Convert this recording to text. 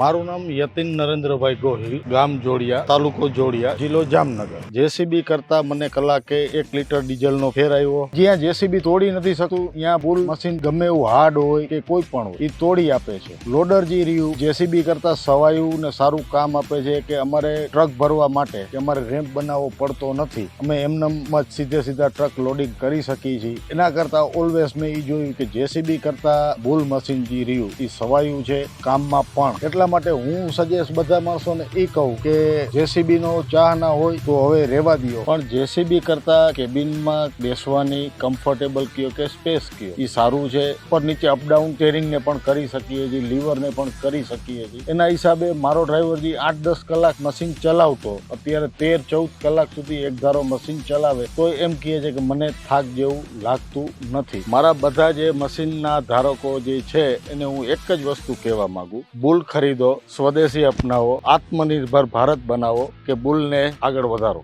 મારું નામ યતિન નરેન્દ્રભાઈ ગોહિલ, ગામ જોડિયા, તાલુકો જોડિયા, જિલ્લો જામનગર. જેસીબી કરતા મને કલાકે એક લીટર ડીઝલનો ફેર આવ્યો. જ્યાં જેસીબી તોડી નથી શકતું, ત્યાં પુલ મશીન ગમે એવું હાર્ડ હોય કે કોઈ પણ હોય એ તોડી આપે છે. લોડર જે રહ્યું, જેસીબી કરતા સવાયું ને સારું કામ આપે છે કે અમારે ટ્રક ભરવા માટે, કે અમારે રેમ્પ બનાવવો પડતો નથી. અમે એમનેમ જ સીધે સીધા ટ્રક લોડિંગ કરી શકીએ છીએ. એના કરતા ઓલવેઝ મેં એ જોયું કે જેસીબી કરતા ભૂલ મશીન જે રહ્યું એ સવાયું છે કામમાં પણ. એટલા માટે હું સજેસ્ટ બધા માણસોને એ કહું કે જેસીબી નો ચાહ ના હોય તો હવે રહેવા દો પણ જેસીબી કરતા કેબિનમાં બેસવાની કમ્ફર્ટેબલ કયો કે સ્પેસ કયો? એ સારું છે, પણ નીચે અપડાઉન ટેરિંગને પણ કરી શકીએ છીએ લીવરને પણ કરી શકીએ છીએ. એના હિસાબે મારો ડ્રાઈવર જે આઠ દસ કલાક મશીન ચલાવતો, અત્યારે તેર ચૌદ કલાક સુધી એક ધારો મશીન ચલાવે, તો એમ કહે છે કે મને થાક જેવું લાગતું નથી. મારા બધા જે મશીનના ધારકો જે છે, એને હું એક જ વસ્તુ કહેવા માંગુ. બુલ ખરીદો સ્વદેશી અપનાવો આત્મનિર્ભર ભારત બનાવો કે બુલને આગળ વધારો.